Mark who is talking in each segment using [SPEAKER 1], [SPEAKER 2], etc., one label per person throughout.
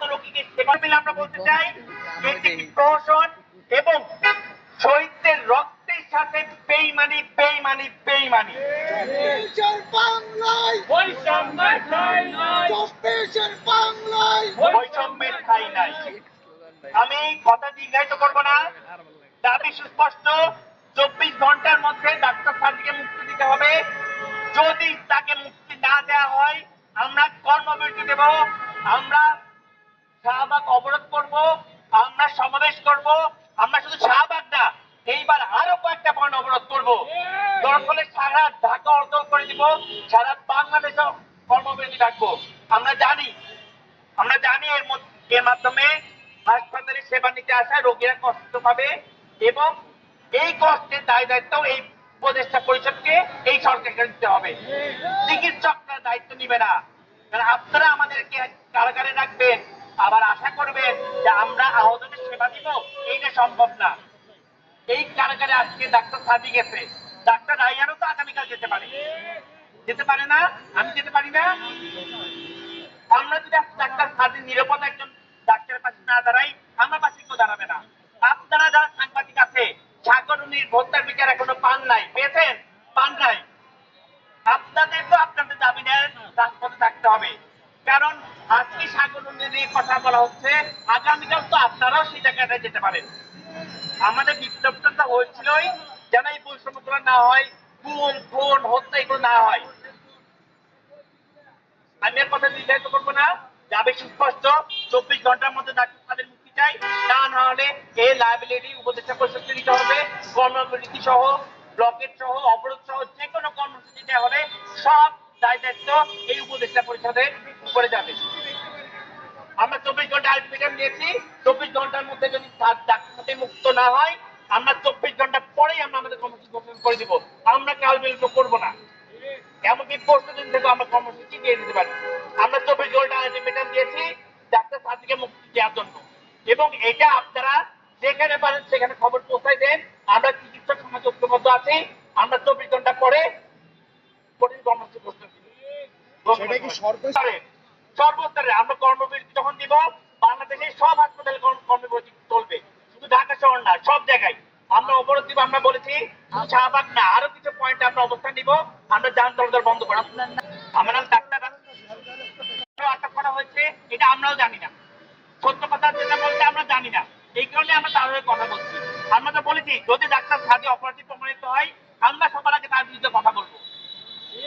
[SPEAKER 1] আহত রোগীকে সেবা মিলে আমরা বলতে চাই একটি প্রহসন এবং শহীদদের রক্তের সাথে বেইমানি বেইমানি বেইমানি।
[SPEAKER 2] বৈষম্যের ঠাঁই নাই।
[SPEAKER 3] দেশের বাংলায়।
[SPEAKER 1] বৈষম্যের ঠাই নাই। আমি কথা দীর্ঘায়িত করব না। দাবি সুস্পষ্ট। চব্বিশ ঘণ্টার মধ্যে ডাক্তার সাদিকে মুক্তি দিতে হবে। যদি তাকে মুক্তি না দেওয়া হয় আমরা কর্মবিরতি দেব। আমরা শাহবাগ অবরোধ করব, আমরা সমাবেশ করব, আমরা শুধু শাহবাগ না, এইবার আরও কয়েকটা পয়েন্ট অবরোধ করব। দরকার সারা ঢাকা অর্জন করে দিব সারা বাংলাদেশে কর্মবিরতি রাখব। আমরা জানি আমরা জানি এর মধ্যে এর মাধ্যমে হাসপাতালে সেবা নিতে আসা রোগীরা কষ্ট পাবে এবং এই কষ্টের দায় দায়িত্ব এই উপদেষ্টা পরিষদকে এই সরকারকে নিতে হবে। চিকিৎসকরা দায়িত্ব নিবে না। কারণ আপনারা আমাদেরকে কারাগারে রাখবেন। আবার আশা করবেন যে আমরা আহতদের সেবা দিব। এইটা সম্ভব না। এই কারাগারে আজকে ডাক্তার সাদি গেছে। ডাক্তার রাইয়ানও তো আগামীকাল যেতে পারে। যেতে পারে না? আমি যেতে পারি না? আমরা যদি ডাক্তার সাদির নিরাপদ একজন ডাক্তারের পাশে না দাঁড়াই আমার পাশে কেউ দাঁড়াবে না। আপনারা যারা সাংবাদিক আছে সাগরণীর ভোক্তার বিচার এখনও পান নাই। পেয়েছেন? পান নাই। আপনাদের তো আপনাদের দাবি নেন রাজপথে থাকতে হবে। নিয়ে কথা বলা হচ্ছে। আগামীকাল তো আপনারাও সেই জায়গাটায় যেতে পারেন। আমাদের বিপ্লবটা হয়েছিলই যেন এই বৈষম্যগুলো না হয় গুম খুন, হত্যা এগুলো না হয়। আমি এর কথা নির্ধারিত করব না। যাবে সুস্পষ্ট। চব্বিশ ঘণ্টার মধ্যে তাদের মুক্তি চাই। তা না হলে এই লাইবিলিটি উপদেষ্টা পরিষদকে নিতে হবে। কর্মবিরতি সহ ব্লকেট সহ, অবরোধ সহ যে কোনো কর্মসূচিতে হলে সব দায় দায়িত্ব এই উপদেষ্টা পরিষদের উপরে যাবে। আমরা চব্বিশ ঘণ্টা আলটিমেটাম দিয়েছি। চব্বিশ ঘণ্টার মধ্যে যদি ডাক্তার মুক্ত না হয় আমরা চব্বিশ ঘণ্টা পরেই আমরা আমাদের কর্মসূচি ঘোষণা করে দিব। আমরা কাল বিলম্ব করব না। এমনকি পরশু দিন থেকে আমরা কর্মসূচি দিয়ে দিতে পারি। আমরা চব্বিশ ঘণ্টা আলটিমেটাম দিয়েছি ডাক্তার সাথীকে মুক্তি দেওয়ার জন্য। এবং এটা আপনারা যেখানে পারেন সেখানে খবর পৌঁছাই দেন। আমরা চিকিৎসক সমাজ ঐক্যবদ্ধ আছি। আমরা চব্বিশ ঘণ্টা পরে কঠিন কর্মসূচি ঘোষণা দিব
[SPEAKER 3] সেটা কি সর্ব-
[SPEAKER 1] স্তরে, সর্বস্তরে আমরা কর্মবিরতি যখন দিব বাংলাদেশের সব হাসপাতালে কর্ম- কর্মবিরতি চলবে। শুধু ঢাকা শহর না, সব জায়গায়। আমরা অবরোধ দিব, আমরা বলেছি শাহবাগ না, আরও কিছু পয়েন্টে আমরা অবস্থান নিব, আমরা যান চলাচল বন্ধ করব আমার নাম ডাক্তার আটক করা হয়েছে, এটা আমরাও জানি না। সত্য কথা যেটা বলতে আমরা জানি না। এই কারণে আমরা তার হয়ে কথা বলছি। আমরা তো বলেছি, যদি ডাক্তার সাথে অপরাধী প্রমাণিত হয়, আমরা সবার আগে তার বিরুদ্ধে কথা বলব।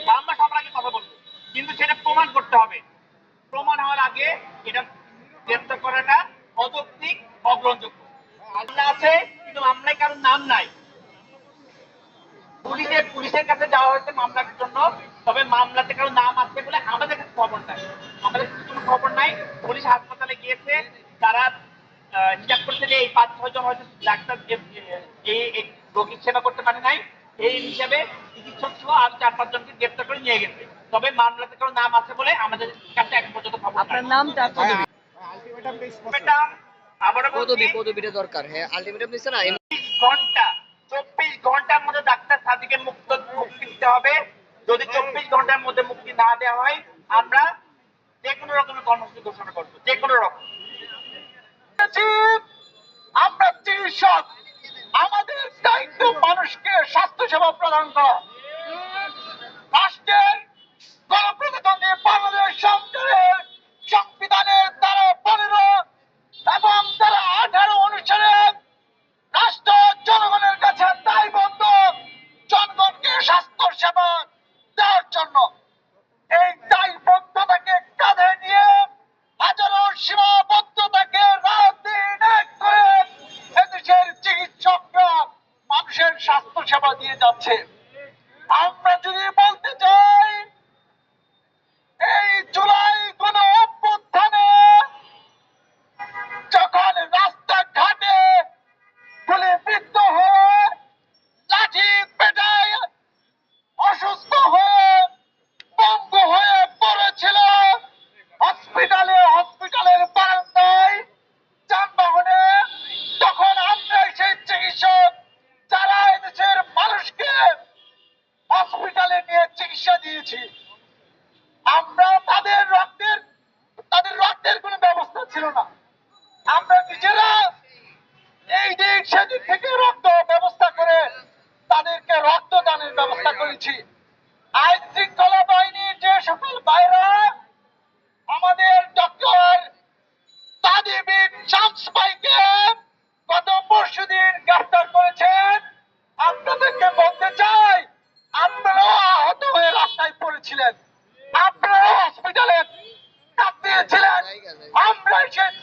[SPEAKER 1] আমরা সবার আগে কথা বলব। কিন্তু সেটা প্রমাণ করতে হবে প্রমাণ হওয়ার আগে এটা গ্রেপ্তার করাটা অযৌক্তিক অগ্রহণযোগ্য মামলা আছে কিন্তু মামলায় কারোর নাম নাই পুলিশের পুলিশের কাছে যাওয়া হয়েছে মামলার জন্য তবে মামলাতে কারও নাম আছে বলে আমাদের কাছে খবর নাই। আমাদের কাছে কোনো খবর নাই। পুলিশ হাসপাতালে গিয়েছে তারা হিসাব করছে যে এই পাঁচ ছয় জন হয়তো ডাক্তার এ- এই রোগীর সেবা করতে পারে নাই। এই হিসাবে চিকিৎসক সহ আর চার পাঁচ জনকে গ্রেপ্তার করে নিয়ে গেছে। তবে মামলাতে কারও নাম আছে বলে আমাদের কাছে এখন পর্যন্ত খবর নাই।
[SPEAKER 4] আপনার
[SPEAKER 3] স্পষ্ট
[SPEAKER 1] এটা আবারও
[SPEAKER 4] পদবি পদবিটা দরকার। হ্যাঁ আলটিমেটাম দিচ্ছে না?
[SPEAKER 1] চব্বিশ ঘণ্টা চব্বিশ ঘণ্টার সাদিকে মুক্ত, মুক্তি দিতে হবে। যদি চব্বিশ ঘণ্টার মধ্যে মুক্তি না দেওয়া হয়, আমরা যে কোনো রকমের কর্মসূচি ঘোষণা করব, যে কোনো রকম।
[SPEAKER 3] আমরা চিকিৎসক, আমাদের দায়িত্ব মানুষকে স্বাস্থ্য সেবা প্রদান করা। রাষ্ট্রের বাংলাদেশ সরকারের স্বাস্থ্য সেবা দিয়ে যাচ্ছে। সেদিন থেকে রক্ত ব্যবস্থা করে তাদেরকে রক্তদানের ব্যবস্থা করেছি। আইন শৃঙ্খলা বাহিনীর যে সকল বাইরা আমাদের ডক্টর আমরা সে করেছেন। বলতে চাই আহত হয়ে রাস্তায় পড়েছিলেন।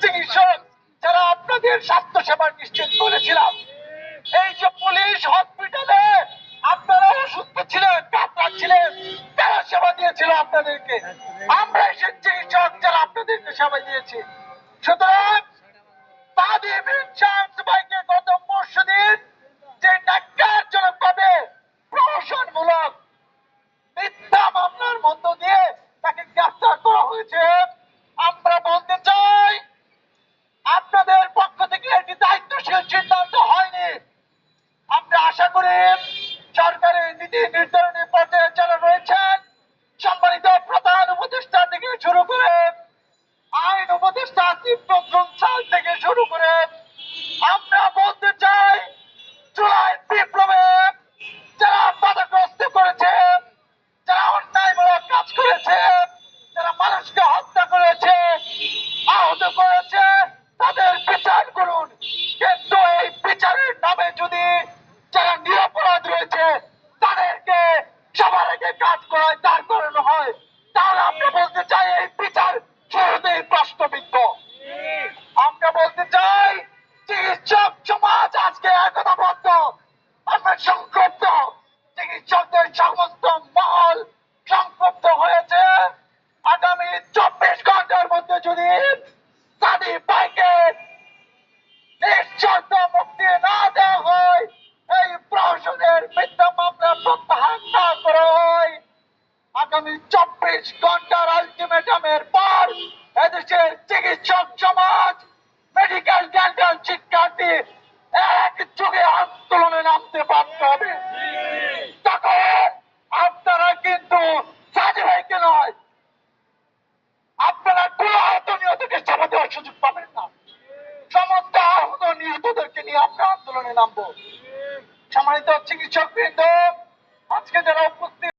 [SPEAKER 3] চিকিৎসক। যারা আপনাদের স্বাস্থ্য সেবা নিশ্চিত করেছিলাম, এই যে পুলিশ হসপিটালে আপনারা অসুস্থ ছিলেন কাতরাচ্ছিলেন তারা সেবা দিয়েছিল আপনাদেরকে। আমরা সেই চিকিৎসক যারা আপনাদেরকে সেবা দিয়েছি। সুতরাং তাদের মিথ্যা মামলার মধ্য দিয়ে তাকে গ্রেফতার করা হয়েছে নজরুল সাল থেকে শুরু করে আমরা বলতে চাই, জুলাই বিপ্লবে যারা বাধাগ্রস্ত করেছে, যারা অন্যায়মূলক কাজ করেছে, যারা মানুষকে হত্যা করেছে, আহত করেছে, তাদের বিচার করুন। কিন্তু এই বিচারের নামে যদি যারা নিরপরাধ রয়েছে, তাদেরকে সবার আগে কাজ করায় দাঁড় চব্বিশ ঘণ্টার আলটিমেটামের পর এদেশের চিকিৎসক সমাজ মেডিকেল ডেন্টাল শিক্ষার্থী এক যুগে আন্দোলনে নামতে বাধ্য হবে। তখন আপনারা কিন্তু নয়, আপনারা কোনো দেওয়ার সুযোগ পাবেন না। সমস্ত আহত নিহতদেরকে নিয়ে আমরা আন্দোলনে নামবো। সম্মানিত চিকিৎসক